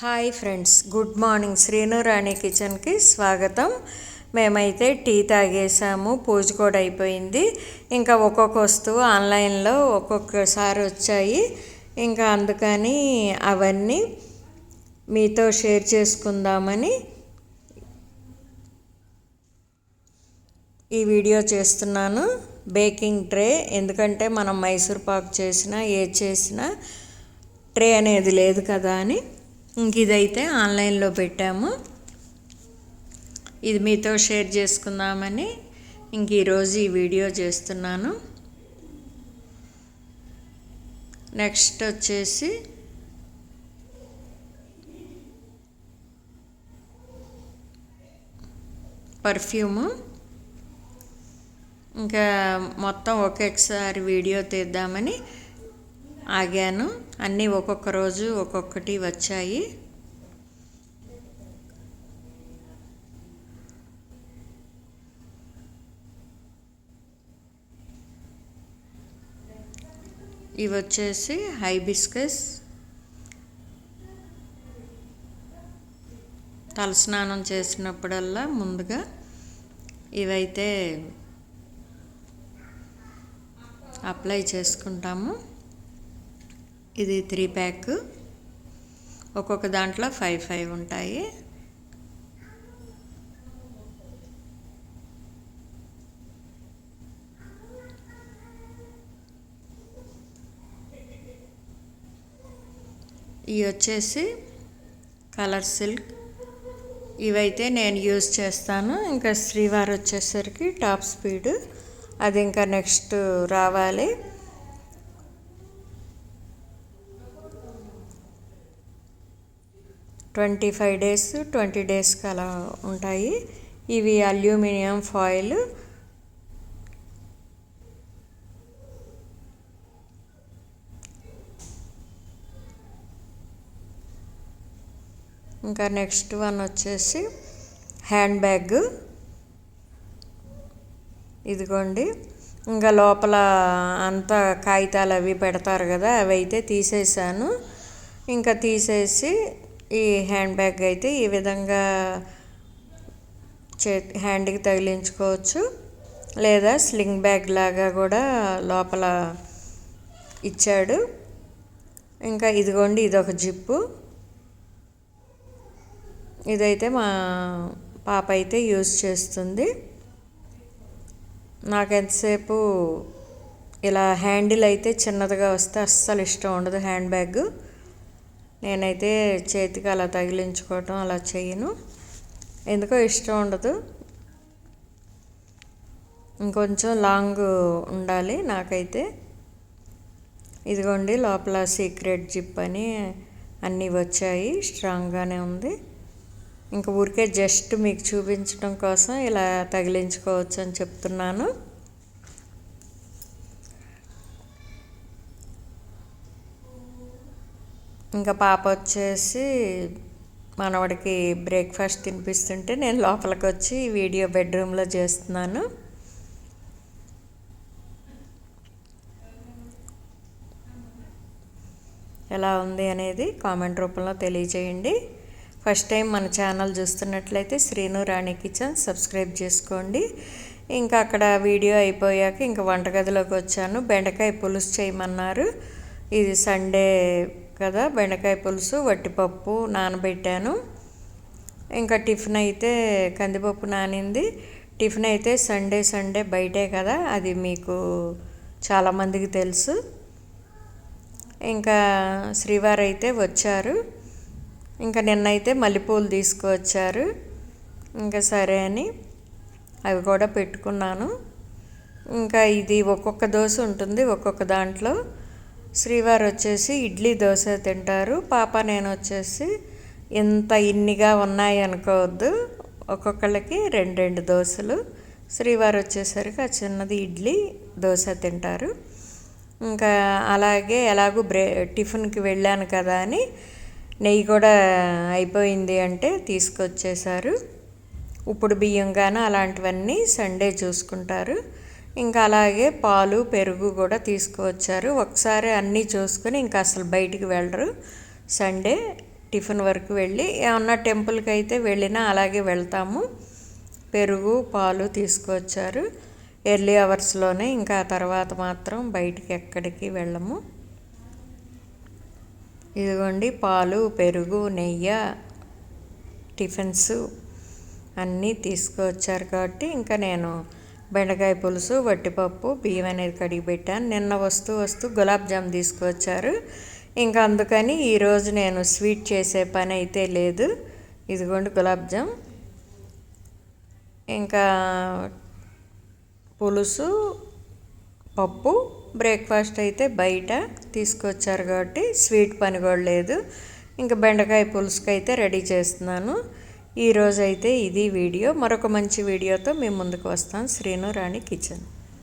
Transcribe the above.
Hi friends good morning. Srinu Rani కిచెన్కి స్వాగతం. మేమైతే టీ తాగేసాము పూజ కూడా అయిపోయింది. ఇంకా ఒక్కొక్క వస్తువు ఆన్లైన్లో ఒక్కొక్కసారి వచ్చాయి. ఇంకా అందుకని అవన్నీ మీతో షేర్ చేసుకుందామని ఈ వీడియో చేస్తున్నాను. బేకింగ్ ట్రే ఎందుకంటే మనం మైసూర్ పాక్ చేసినా ఏది చేసినా ట్రే అనేది లేదు కదా అని. ఇంక ఇదైతే ఆన్లైన్లో పెట్టాము. ఇది మీతో షేర్ చేసుకుందామని ఇంక ఈరోజు ఈ వీడియో చేస్తున్నాను. నెక్స్ట్ వచ్చేసి పర్ఫ్యూము. ఇంకా మొత్తం ఒకేసారి వీడియో తీద్దామని ఆగాను. అన్నీ ఒక్కొక్క రోజు ఒక్కొక్కటి వచ్చాయి. ఇవి వచ్చేసి హైబిస్కస్ తలస్నానం చేసినప్పుడల్లా ముందుగా ఇవైతే అప్లై చేసుకుంటాము. ఇది త్రీ ప్యాక్. ఒక్కొక్క దాంట్లో ఫైవ్ ఫైవ్ ఉంటాయి. ఇవి వచ్చేసి కలర్ సిల్క్. ఇవైతే నేను యూజ్ చేస్తాను. ఇంకా శ్రీవారి వచ్చేసరికి టాప్ స్పీడ్. అది ఇంకా నెక్స్ట్ రావాలి. ట్వంటీ ఫైవ్ డేస్ ట్వంటీ డేస్కి అలా ఉంటాయి. ఇవి అల్యూమినియం ఫాయిల్. ఇంకా నెక్స్ట్ వన్ వచ్చేసి హ్యాండ్ బ్యాగ్. ఇదిగోండి. ఇంకా లోపల అంతా కాగితాలు అవి పెడతారు కదా అవి అయితే తీసేసాను. ఇంకా తీసేసి ఈ హ్యాండ్ బ్యాగ్ అయితే ఈ విధంగా చే హ్యాండ్కి తగిలించుకోవచ్చు. లేదా స్లింగ్ బ్యాగ్ లాగా కూడా లోపల ఇచ్చాడు. ఇంకా ఇదిగోండి ఇదొక జిప్పు. ఇదైతే మా పాప అయితే యూజ్ చేస్తుంది. నాకు ఎంతసేపు ఇలా హ్యాండిల్ అయితే చిన్నదిగా వస్తే అస్సలు ఇష్టం ఉండదు హ్యాండ్ బ్యాగ్. నేనైతే చేతికి అలా తగిలించుకోవటం అలా చేయను. ఎందుకో ఇష్టం ఉండదు. ఇంకొంచెం లాంగ్ ఉండాలి నాకైతే. ఇదిగోండి లోపల సీక్రెట్ జిప్ అని అన్నీ వచ్చాయి స్ట్రాంగ్గానే ఉంది. ఇంకా ఊరికే జస్ట్ మీకు చూపించడం కోసం ఇలా తగిలించుకోవచ్చు అని చెప్తున్నాను. ఇంకా పాప వచ్చేసి మనవాడికి బ్రేక్ఫాస్ట్ తినిపిస్తుంటే నేను లోపలికి వచ్చి వీడియో బెడ్రూమ్లో చేస్తున్నాను. ఎలా ఉంది అనేది కామెంట్ రూపంలో తెలియజేయండి ఫస్ట్ టైం మన ఛానల్ చూస్తున్నట్లయితే శ్రీను రాణి కిచెన్ సబ్స్క్రైబ్ చేసుకోండి. ఇంకా అక్కడ వీడియో అయిపోయాక ఇంకా వంటగదిలోకి వచ్చాను. బెండకాయ పులుసు చేయమన్నారు. ఇది సండే కదా బెండకాయ పులుసు వట్టిపప్పు నానబెట్టాను. ఇంకా టిఫిన్ అయితే కందిపప్పు నానింది. టిఫిన్ అయితే సండే సండే బయటే కదా అది మీకు చాలామందికి తెలుసు. ఇంకా శ్రీవారు అయితే వచ్చారు. ఇంకా నిన్నైతే మల్లెపూలు తీసుకువచ్చారు. ఇంకా సరే అని అవి కూడా పెట్టుకున్నాను. ఇంకా ఇది ఒక్కొక్క దోశ ఉంటుంది ఒక్కొక్క దాంట్లో. శ్రీవారు వచ్చేసి ఇడ్లీ దోశ తింటారు. పాప నేను వచ్చేసి ఇంత ఇన్నిగా ఉన్నాయి అనుకోవద్దు. ఒక్కొక్కళ్ళకి రెండు రెండు దోశలు. శ్రీవారు వచ్చేసరికి ఆ చిన్నది ఇడ్లీ దోశ తింటారు. ఇంకా అలాగే ఎలాగూ బ్రే టిఫిన్కి వెళ్ళాను కదా అని నెయ్యి కూడా అయిపోయింది అంటే తీసుకొచ్చేసారు. ఇప్పుడు బియ్యం కానీ అలాంటివన్నీ సండే చూసుకుంటారు. ఇంకా అలాగే పాలు పెరుగు కూడా తీసుకువచ్చారు. ఒకసారి అన్నీ చూసుకొని ఇంకా అసలు బయటికి వెళ్ళరు. సండే టిఫిన్ వరకు వెళ్ళి ఏమన్నా టెంపుల్కి అయితే వెళ్ళినా అలాగే వెళ్తాము. పెరుగు పాలు తీసుకొచ్చారు ఎర్లీ అవర్స్లోనే ఇంకా తర్వాత మాత్రం బయటికి ఎక్కడికి వెళ్ళము. ఇదిగోండి పాలు పెరుగు నెయ్యి టిఫిన్స్ అన్నీ తీసుకువచ్చారు కాబట్టి ఇంకా నేను బెండకాయ పులుసు వట్టిపప్పు బియ్యం అనేది కడిగి పెట్టాను. నిన్న వస్తూ వస్తూ గులాబ్ జామ్ తీసుకువచ్చారు. ఇంకా అందుకని ఈరోజు నేను స్వీట్ చేసే పని అయితే లేదు. ఇదిగోండి గులాబ్ జామ్. ఇంకా పులుసు పప్పు బ్రేక్ఫాస్ట్ అయితే బయట తీసుకొచ్చారు కాబట్టి స్వీట్ పని కూడా లేదు. ఇంకా బెండకాయ పులుసుకైతే అయితే రెడీ చేస్తున్నాను. ఈరోజైతే ఇది వీడియో. మరొక మంచి వీడియోతో మేము ముందుకు వస్తాం. శ్రీను రాణి కిచెన్.